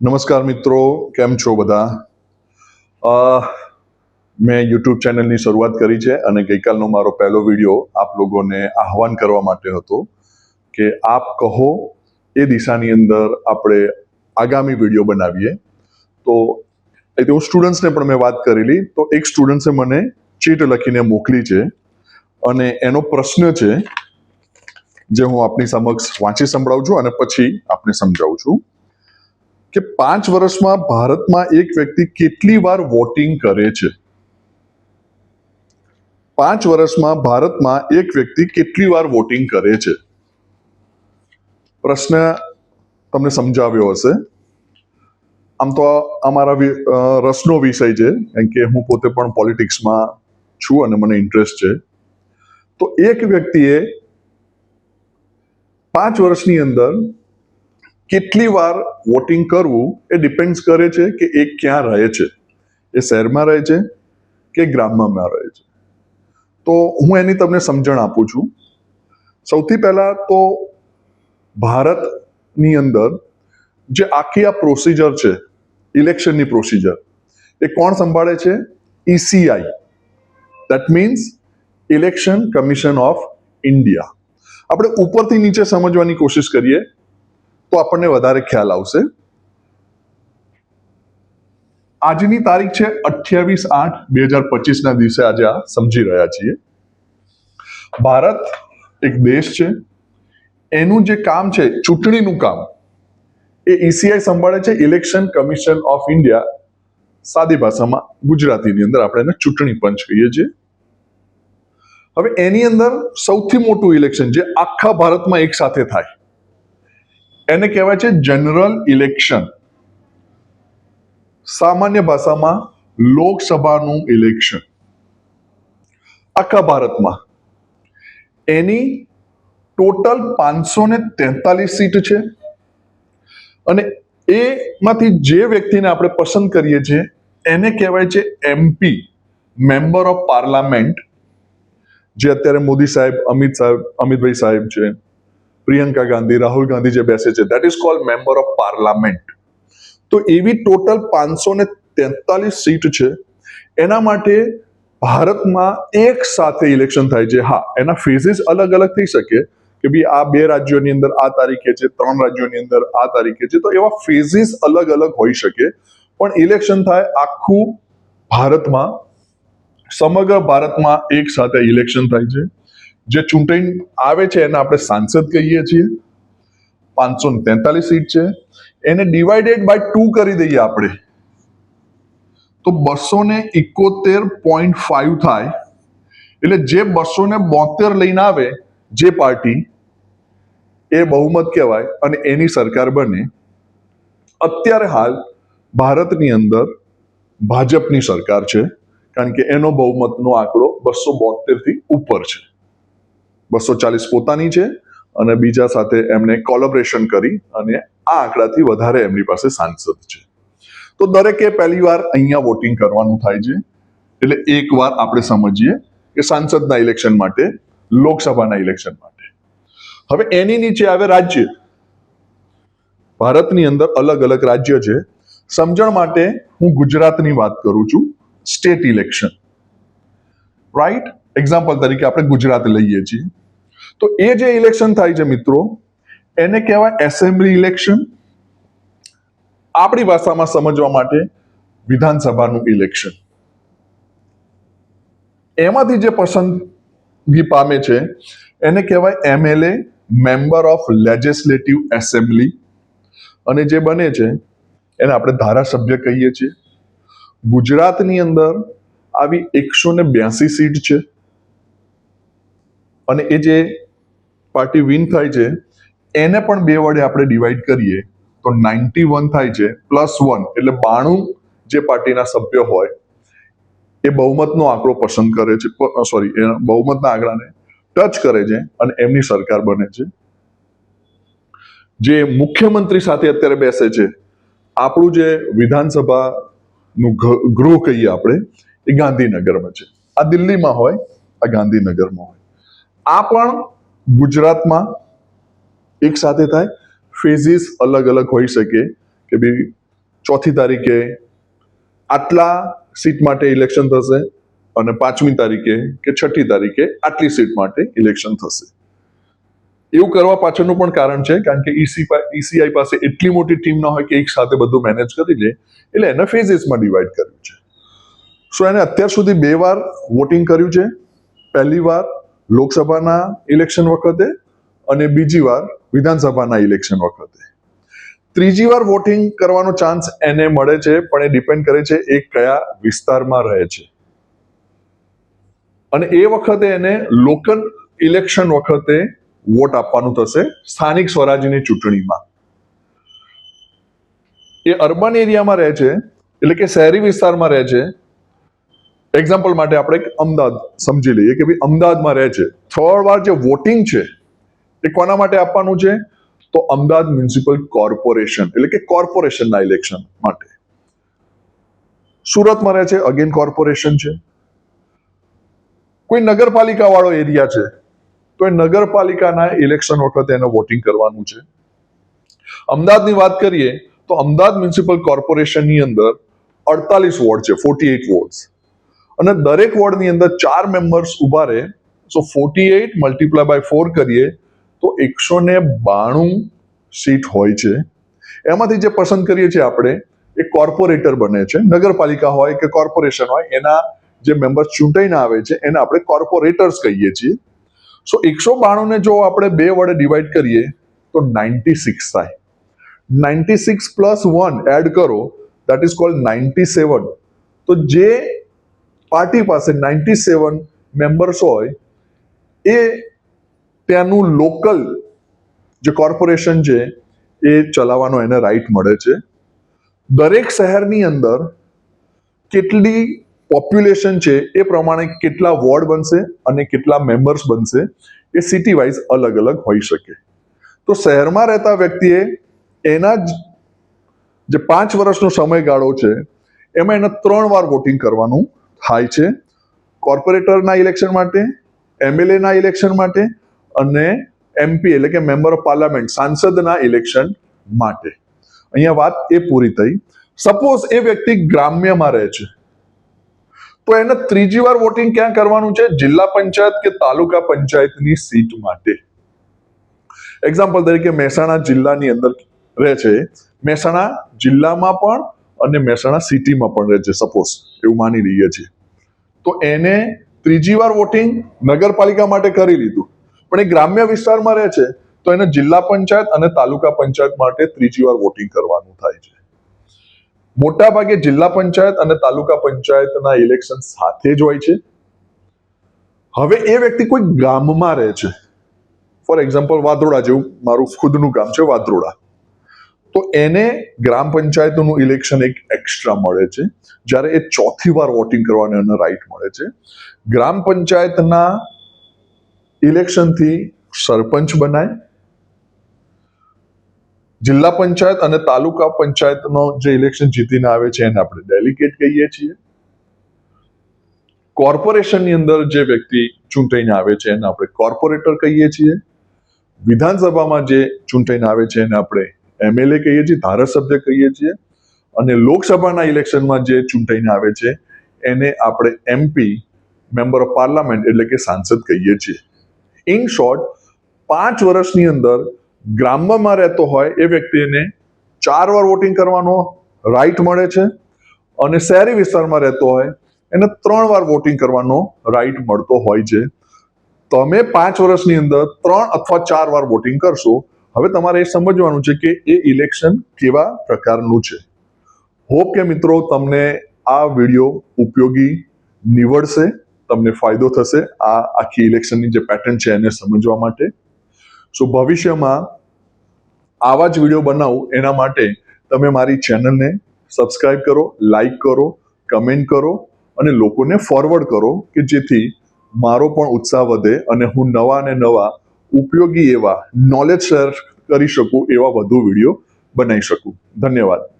નમસ્કાર મિત્રો, કેમ છો બધા? મેં યુટ્યુબ ચેનલની શરૂઆત કરી છે અને ગઈકાલનો મારો પહેલો વીડિયો આપ લોકોને આહવાન કરવા માટે હતો કે આપ કહો એ દિશાની અંદર આપણે આગામી વીડિયો બનાવીએ. તો એ તો હું સ્ટુડન્ટ્સને પણ મેં વાત કરેલી, તો એક સ્ટુડન્ટ્સે મને ચીટ લખીને મોકલી છે અને એનો પ્રશ્ન છે, જે હું આપની સમક્ષ વાંચી સંભળાવું છું અને પછી આપને સમજાવું છું. કે પાંચ વર્ષમાં ભારતમાં એક વ્યક્તિ કેટલી વાર વોટિંગ કરે છે? પાંચ વર્ષમાં ભારતમાં એક વ્યક્તિ કેટલી વાર વોટિંગ કરે છે? પ્રશ્ન તમને સમજાવ્યો હશે. આમ તો અમારા રસનો વિષય છે, કારણ કે હું પોતે પણ પોલિટિક્સમાં છું અને મને ઇન્ટરેસ્ટ છે. તો એક વ્યક્તિએ પાંચ વર્ષની અંદર કેટલી વાર વોટિંગ કરવું એ ડિપેન્ડ કરે છે કે એ ક્યાં રહે છે. એ શહેરમાં રહે છે કે ગ્રામમાં રહે છે. તો હું એની તમને સમજણ આપું છું. સૌથી પહેલા તો ભારતની અંદર જે આખી આ પ્રોસિજર છે ઇલેક્શનની પ્રોસિજર એ કોણ સંભાળે છે? ECI that means election commission of India આપણે ઉપરથી નીચે સમજવાની કોશિશ કરીએ. તો આપણને વધારે ખ્યાલ આવશે. આજની તારીખ છે અઠ્યાવીસ આઠ બે હજાર પચીસના દિવસે આજે આ સમજી રહ્યા છીએ. ભારત એક દેશ છે. એનું જે કામ છે, ચૂંટણીનું કામ, એ ઈસીઆઈ સંભાળે છે ઇલેક્શન કમિશન ઓફ ઇન્ડિયા સાદી ભાષામાં ગુજરાતીની અંદર આપણે એને ચૂંટણી પંચ કહીએ છીએ. હવે એની અંદર સૌથી મોટું ઇલેક્શન જે આખા ભારતમાં એક સાથે થાય એને કહેવાય છે જનરલ ઇલેક્શન સામાન્ય ભાષામાં લોકસભાનું ઇલેક્શન આખા ભારતમાં. એની ટોટલ પાંચસો ને તેતાલીસ સીટ છે. અને એમાંથી જે વ્યક્તિને આપણે પસંદ કરીએ છીએ, એને કહેવાય છે એમપી મેમ્બર ઓફ પાર્લામેન્ટ જે અત્યારે મોદી સાહેબ, અમિત સાહેબ, અમિતભાઈ સાહેબ છે. પ્રિયંકા ગાંધી, રાહુલ ગાંધી જે બેસે છે that is called member of parliament તો એવી ટોટલ પાંચસો ને તેતાલીસ સીટ છે. એના માટે ભારતમાં એક સાથે ઇલેક્શન થાય છે. હા, એના ફેઝિસ અલગ અલગ થઈ શકે કે ભાઈ આ બે રાજ્યોની અંદર આ તારીખે છે, ત્રણ રાજ્યોની અંદર આ તારીખે છે. તો એવા ફેઝિસ અલગ અલગ હોઈ શકે. પણ ઇલેક્શન થાય આખું ભારતમાં, સમગ્ર ભારતમાં એક સાથે ઇલેક્શન થાય છે. જે ચૂંટણી આવે છે એને આપણે સાંસદ કહીએ છીએ. પાંચસો તેતાલીસ સીટ છે. એને ડિવાઇડેડ બાય ટુ કરી દઈએ આપણે. તો બસો ને ઇકોતેર પોઈન્ટ ફાઈવ થાય. એટલે જે બસો ને બોતેર લઈને આવે, જે પાર્ટી, એ બહુમત કહેવાય અને એની સરકાર બને. અત્યારે હાલ ભારતની અંદર ભાજપની સરકાર છે. કારણ કે એનો બહુમતનો આંકડો બસો બોતેરથી ઉપર છે. બસો ચાલીસ પોતાની છે અને બીજા સાથે એમણે કોલોબરેશન કરી અને આ આંકડાથી વધારે એમની પાસે સાંસદ છે. તો દરેકે પહેલી વાર અહીંયા વોટિંગ કરવાનું થાય છે. એટલે એક વાર આપણે સમજીએ કે સાંસદના ઇલેક્શન માટે, લોકસભાના ઇલેક્શન માટે. હવે એની નીચે આવે રાજ્ય. ભારતની અંદર અલગ અલગ રાજ્ય છે. સમજણ માટે હું ગુજરાતની વાત કરું છું. સ્ટેટ ઇલેક્શન રાઈટ એક્ઝામ્પલ તરીકે આપણે ગુજરાત લઈએ છીએ. તો એ જે ઇલેક્શન થાય છે મિત્રો, એને કહેવાય એસેમ્બલી ઇલેક્શન આપણી ભાષામાં સમજવા માટે વિધાનસભાનું ઇલેક્શન એમાંથી જે પસંદગી પામે છે, એને કહેવાય MLA member of legislative assembly અને જે બને છે, એને આપણે ધારાસભ્ય કહીએ છીએ. ગુજરાતની અંદર આવી એકસો ને બ્યાસી સીટ છે. અને એ જે પાર્ટી વિન થાય છે, એને પણ બે વડે આપણે ડિવાઈડ કરીએ, તો નાઇન્ટી વન થાય છે પ્લસ વન એટલે બાણું જે પાર્ટીના સભ્યો હોય, એ બહુમતનો આંકડો પસંદ કરે છે સોરી બહુમતના આંકડાને ટચ કરે છે અને એમની સરકાર બને છે. જે મુખ્યમંત્રી સાથે અત્યારે બેસે છે, આપણું જે વિધાનસભાનું ગૃહ કહીએ આપણે, એ ગાંધીનગરમાં છે. આ દિલ્હીમાં હોય, આ ગાંધીનગરમાં હોય. આ પણ ગુજરાતમાં એક સાથે થાય. ફેઝિસ અલગ અલગ હોઈ શકે કે ભાઈ ચોથી તારીખે આટલા સીટ માટે ઇલેક્શન થશે અને પાંચમી તારીખે કે છઠ્ઠી તારીખે આટલી સીટ માટે ઇલેક્શન થશે. એવું કરવા પાછળનું પણ કારણ છે, કારણ કે ઈસી ઈસીઆઈ પાસે એટલી મોટી ટીમ ના હોય કે એક સાથે બધું મેનેજ કરી લે, એટલે એને ફેઝિસમાં ડિવાઈડ કર્યું છે. સો એને અત્યાર સુધી બે વાર વોટિંગ કર્યું છે. પહેલી વાર લોકસભાના ઇલેક્શન વખતે અને બીજી વાર વિધાનસભાના ઇલેક્શન વખતે. ત્રીજી વાર વોટિંગ કરવાનો ચાન્સ એને મળે છે, પણ એ ડિપેન્ડ કરે છે એ કયા વિસ્તારમાં રહે છે. અને એ વખતે એને લોકલ ઇલેક્શન વખતે વોટ આપવાનું થશે સ્થાનિક સ્વરાજ્યની ચૂંટણીમાં. એ અર્બન એરિયામાં રહે છે, એટલે કે શહેરી વિસ્તારમાં રહે છે એક્ઝામ્પલ માટે આપણે અમદાવાદ સમજી લઈએ કે ભાઈ અમદાવાદમાં રહે છે. વાર જે વોટિંગ છે, એ કોના માટે આપવાનું છે? તો અમદાવાદ મ્યુનિસિપલ કોર્પોરેશન એટલે કે કોર્પોરેશનના ઇલેક્શન માટે. સુરતમાં રહે છે અગેન કોર્પોરેશન છે. કોઈ નગરપાલિકા વાળો એરિયા છે, તો એ નગરપાલિકાના ઇલેક્શન વખતે એને વોટિંગ કરવાનું છે. અમદાવાદની વાત કરીએ, તો અમદાવાદ મ્યુનિસિપલ કોર્પોરેશનની અંદર અડતાલીસ વોર્ડ છે ફોર્ટી એઇટ વોર્ડ્સ. અને દરેક વોર્ડની અંદર ચાર મેમ્બર્સ ઊભા રહે. સો forty eight multiply by four કરીએ તો એકસો ને બાણું સીટ હોય છે. એમાંથી જે પસંદ કરીએ છીએ આપણે, એ કોર્પોરેટર બને છે. નગરપાલિકા હોય કે કોર્પોરેશન હોય, એના જે મેમ્બર્સ ચૂંટાઈને આવે છે, એને આપણે કોર્પોરેટર્સ કહીએ છીએ. સો એકસો બાણુંને જો આપણે બે વડે ડિવાઈડ કરીએ, તો નાઇન્ટી સિક્સ થાય. Ninety six plus one add કરો that is called ninety seven તો જે પાર્ટી પાસે નાઇન્ટી સેવન મેમ્બર્સ હોય, એ ત્યાંનું લોકલ જે કોર્પોરેશન છે, એ ચલાવવાનો એને રાઈટ મળે છે. દરેક શહેરની અંદર કેટલી પોપ્યુલેશન છે, એ પ્રમાણે કેટલા વોર્ડ બનશે અને કેટલા મેમ્બર્સ બનશે, એ સિટી વાઇઝ અલગ અલગ હોઈ શકે. તો શહેરમાં રહેતા વ્યક્તિએ એના જ જે પાંચ વર્ષનો સમયગાળો છે, એમાં એને ત્રણ વાર વોટિંગ કરવાનું થાય છે. કોર્પોરેટરના ઇલેક્શન માટે, એમએલએના ઇલેક્શન માટે અને એમપી એટલે કે મેમ્બર ઓફ પાર્લામેન્ટ, સાંસદના ઇલેક્શન માટે. અહીંયા વાત એ પૂરી થઈ. સપોઝ એ વ્યક્તિ ગ્રામ્યમાં રહે છે. તો એને ત્રીજી વાર વોટિંગ ક્યાં કરવાનું છે? જિલ્લા પંચાયત કે તાલુકા પંચાયતની સીટ માટે. એક્ઝામ્પલ તરીકે મહેસાણા જિલ્લાની અંદર રહે છે. મહેસાણા જિલ્લામાં પણ અને મહેસાણા સિટીમાં પણ રહે છે સપોઝ એવું માની લઈએ છીએ. તો એને ત્રીજી વાર વોટિંગ નગરપાલિકા માટે કરી લીધું. પણ એ ગ્રામ્ય વિસ્તારમાં રહે છે, તો એને જિલ્લા પંચાયત અને તાલુકા પંચાયત માટે ત્રીજી વાર વોટિંગ કરવાનું થાય છે. મોટા ભાગે જિલ્લા પંચાયત અને તાલુકા પંચાયતના ઇલેક્શન સાથે જ હોય છે. હવે એ વ્યક્તિ કોઈ ગામમાં રહે છે. ફોર એક્ઝામ્પલ વાદરોડા જેવું મારું ખુદનું ગામ છે, વાદરોડા. તો એને ગ્રામ પંચાયતનું ઇલેક્શન એક એક્સ્ટ્રા મળે છે. જ્યારે એ ચોથી વાર વોટિંગ કરવાનો એને રાઈટ મળે છે. ગ્રામ પંચાયતના ઇલેક્શનથી સરપંચ બનાય. જિલ્લા પંચાયત અને તાલુકા પંચાયતનો જે ઇલેક્શન જીતીને આવે છે એને આપણે ડેલિગેટ કહીએ છીએ. કોર્પોરેશનની અંદર જે વ્યક્તિ ચૂંટાઈને આવે છે એને આપણે કોર્પોરેટર કહીએ છીએ. વિધાનસભામાં જે ચૂંટાઈને આવે છે એને આપણે એમએલએ કહીએ છીએ, ધારાસભ્ય કહીએ છીએ અને લોકસભાના ઇલેક્શનમાં જે ચૂંટાઈને આવે છે, એને આપણે એમપી મેમ્બર ઓફ પાર્લામેન્ટ એટલે કે સાંસદ કહીએ છીએ. ઇન શોર્ટ પાંચ વર્ષની અંદર ગ્રામ્યમાં રહેતો હોય એ વ્યક્તિને ચાર વાર વોટિંગ કરવાનો રાઈટ મળે છે અને શહેરી વિસ્તારમાં રહેતો હોય એને ત્રણ વાર વોટિંગ કરવાનો રાઈટ મળતો હોય છે. તમે પાંચ વર્ષની અંદર ત્રણ અથવા ચાર વાર વોટિંગ કરશો હવે તમારે એ સમજવાનું છે કે એ ઇલેક્શન કેવા પ્રકારનું છે. હોપ કે મિત્રો તમને આ વીડિયો ઉપયોગી નીવડશે, તમને ફાયદો થશે આ આખી ઇલેક્શનની જે પેટર્ન છે એને સમજવા માટે. સો ભવિષ્યમાં આવા જ વીડિયો બનાવું એના માટે તમે મારી ચેનલને સબસ્ક્રાઇબ કરો લાઈક કરો કમેન્ટ કરો અને લોકોને ફોરવર્ડ કરો કે જેથી મારો પણ ઉત્સાહ વધે અને હું નવા અને નવા ઉપયોગી એવા નોલેજ શેર કરી શકું એવા વધુ વીડિયો બનાવી શકું. ધન્યવાદ.